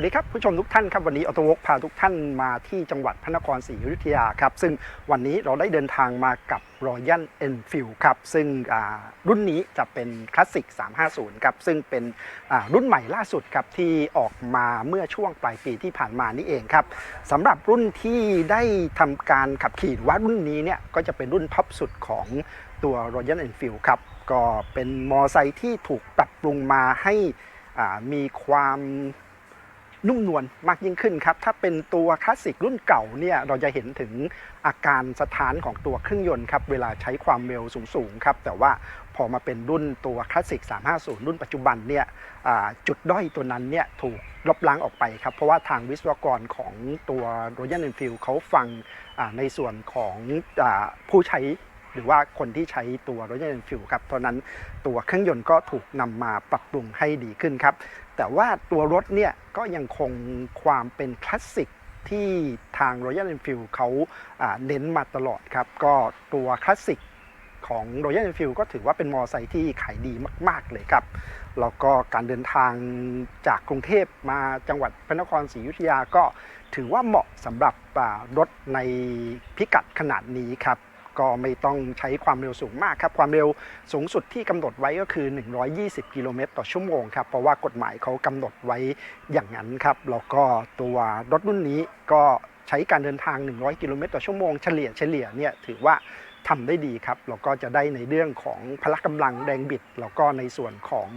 วัสดีครับผู้ชมทุกท่านครับวันนี้ออโตวกพาทุกท่านมาที่จังหวัดพระนครศรีอยุธยาครับซึ่งวันนี้เราได้เดินทางมากับ Royal Enfield ครับซึ่งรุ่นนี้จะเป็นคลาสสิก 350 ครับซึ่งเป็นรุ่นใหม่ล่าสุดครับที่ออกมาเมื่อช่วงปลายปีที่ผ่านมานี่เองครับสำหรับรุ่นที่ได้ทำการขับขี่ว่ารุ่นนี้เนี่ยก็จะเป็นรุ่นท็อปสุดของตัว Royal Enfield ครับก็เป็นมอไซค์ที่ถูกปรับปรุงมาให้มีความ นุ่มนวลมากยิ่งขึ้นครับ ถ้าเป็นตัวคลาสสิกรุ่นเก่าเนี่ยเราจะเห็นถึงอาการสถานของตัวเครื่องยนต์ครับ เวลาใช้ความเร็วสูงๆครับ แต่ว่าพอมาเป็นรุ่นตัวคลาสสิก 350 รุ่นปัจจุบันเนี่ยจุดด้อยตัวนั้นเนี่ยถูกลบล้างออกไปครับ เพราะว่าทางวิศวกรของตัว Royal Enfield เขาฟังในส่วนของอผู้ใช้หรือว่าคนที่ใช้ตัว Royal Enfield ครับ เพราะนั้นตัวเครื่องยนต์ก็ถูกนำมาปรับปรุงให้ดีขึ้นครับ แต่ว่าตัวรถเนี่ยก็ยังคงความเป็นคลาสสิกที่ทาง Royal Enfield เขาเน้นมาตลอดครับ ก็ตัวคลาสสิกของ Royal Enfield ก็ถือว่าเป็นมอไซค์ที่ขายดีมาก ๆ เลยครับ แล้วก็การเดินทางจากกรุงเทพมาจังหวัดพระนครศรีอยุธยาก็ถือว่าเหมาะสำหรับรถในพิกัดขนาดนี้ครับ ก็ไม่ต้องใช้ความเร็วสูงมากครับ ความเร็วสูงสุดที่กำหนดไว้ก็คือ 120 กิโลเมตรต่อชั่วโมงครับ เพราะว่ากฎหมายเขากำหนดไว้อย่างนั้นครับ แล้วก็ตัวรถรุ่นนี้ก็ใช้การเดินทาง 100 กิโลเมตรต่อชั่วโมง เฉลี่ยเฉลี่ยเนี่ยถือว่าทำได้ดีครับ แล้วก็จะได้ในเรื่องของพละกำลังแรงบิด แล้วก็ในส่วนของ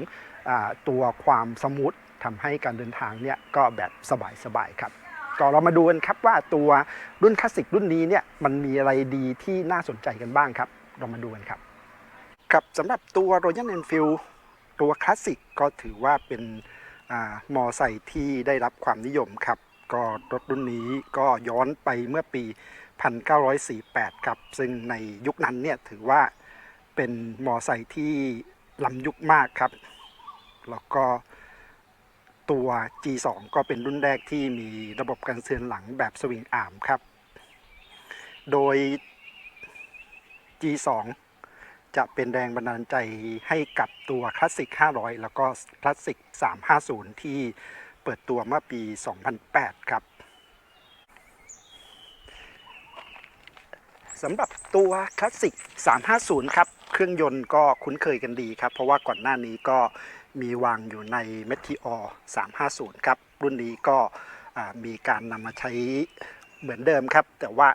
อตัวความสมูททำให้การเดินทางเนี่ยก็แบบสบายๆครับ ก็เรามาดูกันครับว่าตัวรุ่นคลาสสิกรุ่นนี้เนี่ยมันมีอะไรดีที่น่าสนใจกันบ้างครับ เรามาดูกันครับครับสำหรับตัว Royal Enfield ตัวคลาสสิกก็ถือว่าเป็นอมอไซค์ที่ได้รับความนิยมครับ ก็รถรุ่นนี้ก็ย้อนไปเมื่อปี 1948 ครับ ซึ่งในยุคนั้นเนี่ยถือว่าเป็นมอไซค์ที่ล้ำยุคมากครับ แล้วก็ ตัว G2 ก็เป็นรุ่นแรกที่มีระบบการเตือนหลังแบบสวิงอาร์มครับ โดย G2 จะเป็นแรงบันดาลใจให้กับตัวคลาสสิก 500 แล้วก็คลาสสิก 350 ที่เปิดตัวเมื่อปี 2008 ครับสำหรับตัวคลาสสิก 350 ครับ เครื่องยนต์ก็คุ้นเคยกันดีครับ เพราะว่าก่อนหน้านี้ก็ มีวางอยู่ใน m e t e o r 350 ครับ รุ่นนี้ก็มีการนำมาใช้เหมือนเดิมครับ แต่ว่า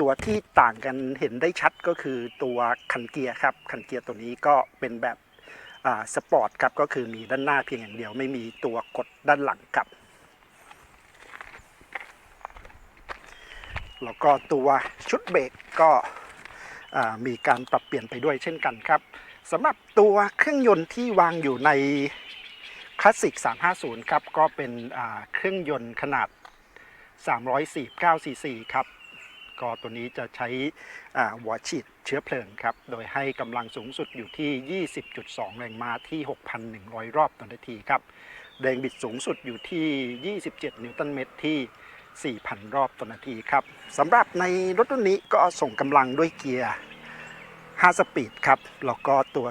ตัวที่ต่างกันเห็นได้ชัดก็คือตัวคันเกียร์ครับ คันเกียร์ตัวนี้ก็เป็นแบบสปอร์ตครับ ก็คือมีด้านหน้าเพียงอย่างเดียว ไม่มีตัวกดด้านหลังครับ แล้วก็ตัวชุดเบรกก็มีการปรับเปลี่ยนไปด้วยเช่นกันครับ สำหรับตัวเครื่องยนต์ที่วางอยู่ในคลาสสิก 350 ครับ ก็เป็นเครื่องยนต์ขนาด 349 ซีซีครับ ก็ตัวนี้จะใช้หัวฉีดเชื้อเพลิงครับ โดยให้กำลังสูงสุดอยู่ที่ 20.2 แรงม้าที่ 6,100 รอบต่อนาทีครับ แรงบิดสูงสุดอยู่ที่ 27 นิวตันเมตรที่4,000 รอบต่อนาทีครับสำหรับในรถรุ่นนี้ก็ส่งกำลังด้วยเกียร์ 5 สปีดครับ แล้วก็ตัว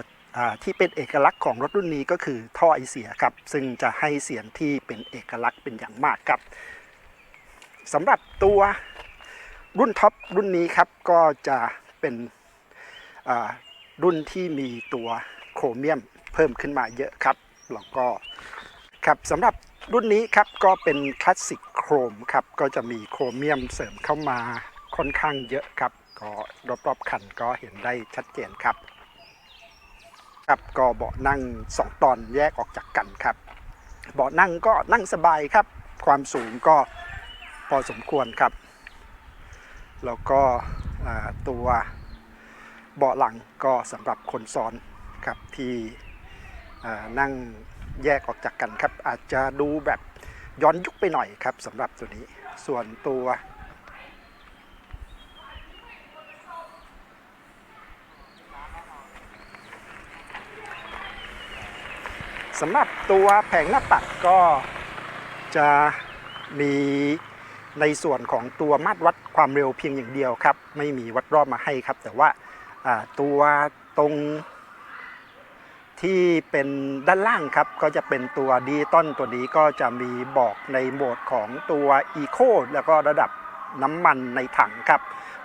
ที่เป็นเอกลักษณ์ของรถรุ่นนี้ก็คือท่อไอเสียครับ ซึ่งจะให้เสียงที่เป็นเอกลักษณ์เป็นอย่างมากครับสำหรับตัวรุ่นท็อปรุ่นนี้ครับก็จะเป็นรุ่นที่มีตัวโครเมียมเพิ่มขึ้นมาเยอะครับแล้วก็ครับสำหรับรุ่นนี้ครับก็เป็นคลาสสิกโครมครับก็จะมีโครเมียมเสริมเข้ามาค่อนข้างเยอะครับ ก็รอบๆคันก็เห็นได้ชัดเจนครับ ครับก็เบาะนั่ง 2 ตอนแยกออกจากกันครับ เบาะนั่งก็นั่งสบายครับ ความสูงก็พอสมควรครับ แล้วก็ตัวเบาะหลังก็สำหรับคนซ้อนครับที่นั่งแยกออกจากกันครับ อาจจะดูแบบย้อนยุคไปหน่อยครับสำหรับตัวนี้ส่วนตัว สำหรับตัวแผงหน้าปัดก็จะมีในส่วนของตัวมาตรวัดความเร็วเพียงอย่างเดียวครับ ไม่มีวัดรอบมาให้ครับ แต่ว่าตัวตรงที่เป็นด้านล่างครับ ก็จะเป็นตัวดิจิตอลตัวนี้ก็จะมีบอกในโหมดของตัว Eco แล้วก็ระดับน้ำมันในถังครับ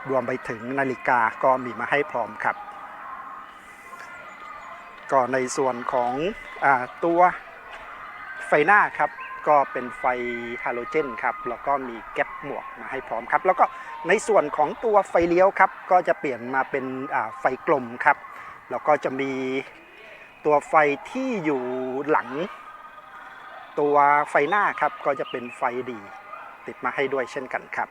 รวมไปถึงนาฬิกาก็มีมาให้พร้อมครับ ก็ในส่วนของอตัวไฟหน้าครับก็เป็นไฟฮาโลเจนครับแล้วก็มีแก๊ปหมวกมาให้พร้อมครับ แล้วก็ในส่วนของตัวไฟเลี้ยวครับ ก็จะเปลี่ยนมาเป็นไฟกลมครับ แล้วก็จะมีตัวไฟที่อยู่หลัง ตัวไฟหน้าครับก็จะเป็นไฟดี ติดมาให้ด้วยเช่นกันครับ